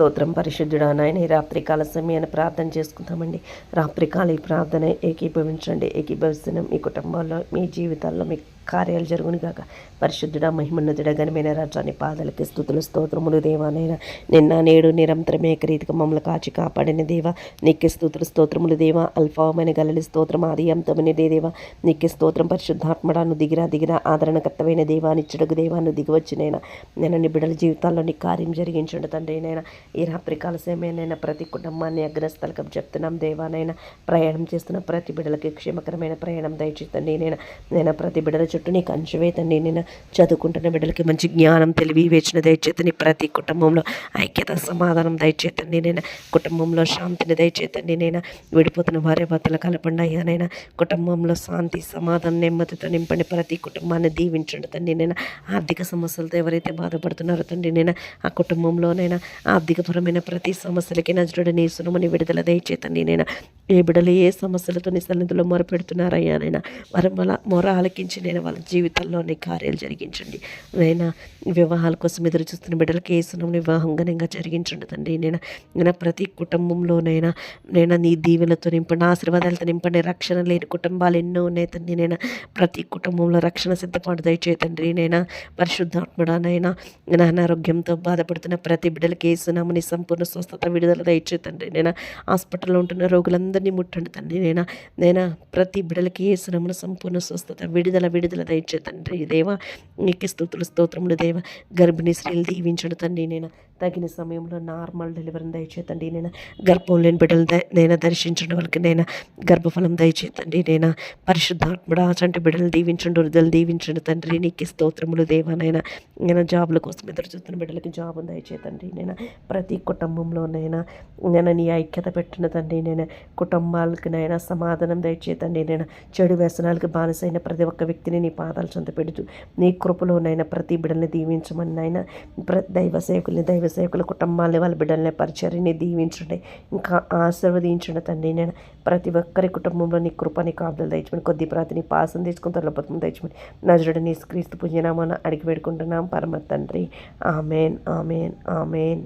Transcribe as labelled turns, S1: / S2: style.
S1: స్తోత్రం. పరిశుద్ధుడా నాయన ఈ రాత్రికాల సమయాన్ని ప్రార్థన చేసుకుందామండి. రాత్రికాల ఈ ప్రార్థన ఏకీభవించండి. ఏకీభవిస్తున్నాం మీ కుటుంబాల్లో మీ జీవితాల్లో మీ కార్యాలు జరుగునుగాక పరిశుద్ధుడ మహిమన్నతుడ ఘనమైన రాజ్యాన్ని పాదాలకి స్థుతులు స్తోత్రములు దేవానైనా నిన్న నేడు నిరంతరం ఏకరీతిగా మమ్మల్ని కాచి కాపాడిన దేవ. నీకే స్థుతులు స్తోత్రములు దేవ. అల్పమైన గలలి స్తోత్రం ఆది అంతమని దేవ. నీకే స్తోత్రం పరిశుద్ధాత్మడాను దిగిరా దిగిరా ఆదరణకర్తమైన దేవానిచ్చుడకు దేవాన్ని దిగివచ్చినైనా నేను నీ బిడ్డల జీవితాల్లో నీ కార్యం జరిగించండి తండ్రినైనా ఈ రాత్రికాల సమయనైనా ప్రతి కుటుంబాన్ని అగ్రస్థలకం చెప్తున్నాం దేవానైనా ప్రయాణం చేస్తున్న ప్రతి బిడ్డలకి క్షేమకరమైన ప్రయాణం దయచేస్తండి నేను నేను ప్రతి బిడ్డల చుట్టూ నీకు అంచువేతండి నేను చదువుకుంటున్న బిడ్డలకి మంచి జ్ఞానం తెలివి వేచిన దయచేతని ప్రతి కుటుంబంలో ఐక్యత సమాధానం దయచేతండి. నేను కుటుంబంలో శాంతిని దయచేతండి. నేను విడిపోతున్న భార్య భర్తల కలపండి అయ్యానైనా కుటుంబంలో శాంతి సమాధానం నెమ్మదితో నింపండి. ప్రతి కుటుంబాన్ని దీవించండి తండ్రి. నేను ఆర్థిక సమస్యలతో ఎవరైతే బాధపడుతున్నారో తండ్రి నేను ఆ కుటుంబంలోనైనా ఆర్థికపరమైన ప్రతి సమస్యలకి నజరుడు నీ సునమని విడుదల దయచేతండి. నేను ఏ బిడ్డలు ఏ సమస్యలతో నీ సన్నిధిలో మొరపెడుతున్నారయ్యా. నైనా వారి మొల మొర ఆలకించి నేను వాళ్ళ జీవితంలోని కార్యాలు జరిగించండి. నైనా వివాహాల కోసం ఎదురు చూస్తున్న బిడ్డలకి ఏ సునం వివాహం ఘనంగా జరిగించండి తండ్రి. నేను నేను ప్రతి కుటుంబంలోనైనా నేను నీ దీవెలతో నింపండి ఆశీర్వాదాలతో నింపండి రక్షణ లేని కుటుంబాలు ఎన్నో ఉన్నాయి తండ్రి. నేను ప్రతి కుటుంబంలో రక్షణ సిద్ధపాటు దయచేతండ్రి నేను పరిశుద్ధాత్మడానైనా నేను అనారోగ్యంతో బాధపడుతున్న ప్రతి బిడ్డలకి ఏసునామని సంపూర్ణ స్వస్థత విడుదల దయచేతండి నేను హాస్పిటల్లో ఉంటున్న రోగులందరినీ ముట్టండి తండ్రి. నేను నేను ప్రతి బిడ్డలకి ఏసునామన సంపూర్ణ స్వస్థత విడుదల విడుదల దయచే తండ్రి దేవా నీకు స్థుతులు స్తోత్రములు దేవ. గర్భిణీ స్త్రీలు దీవించడు తండ్రి నేను. తగిన సమయంలో నార్మల్ డెలివరీని దయచేతండి నేను. గర్భం లేని బిడ్డలు నేను దర్శించడం వాళ్ళకి నేను. గర్భఫలం దయచేతండి నేను. పరిశుద్ధాత్ముడు అసంటి బిడ్డలు దీవించండి వృద్ధులు దీవించండి తండ్రి. నీకు స్తోత్రములు దేవానైనా నేను. జాబుల కోసం ఎదురు చూస్తున్న బిడ్డలకి జాబ్ దయచేతండి నేను. ప్రతి కుటుంబంలోనైనా నేను. నీ ఐక్యత పెట్టిన తండ్రి నేను. కుటుంబాలకి నైనా సమాధానం దయచేతండి నేను. చెడు వ్యసనాలకు బానిసైన ప్రతి ఒక్క వ్యక్తిని నీ పాదాల చెంత పెడుతూ నీ కృపలోనైనా ప్రతి బిడ్డల్ని దీవించమని నాయన ప్ర దైవ సేవకుల్ని దైవ సేవకుల కుటుంబాలని వాళ్ళ బిడ్డల్ని పరిచర్ని దీవించండి. ఇంకా ఆశీర్వదించండి తండ్రి నేను. ప్రతి ఒక్కరి కుటుంబంలో నీ కృపని కాపుదలు దయచమని కొద్ది ప్రాతి నీ పాసం తెచ్చుకుని తొలపతం దయచమని నజరుడు నీ క్రీస్తు పుణ్యనామాన అడిగి పెడుకుంటున్నాం పరమ తండ్రి. Amen amen amen.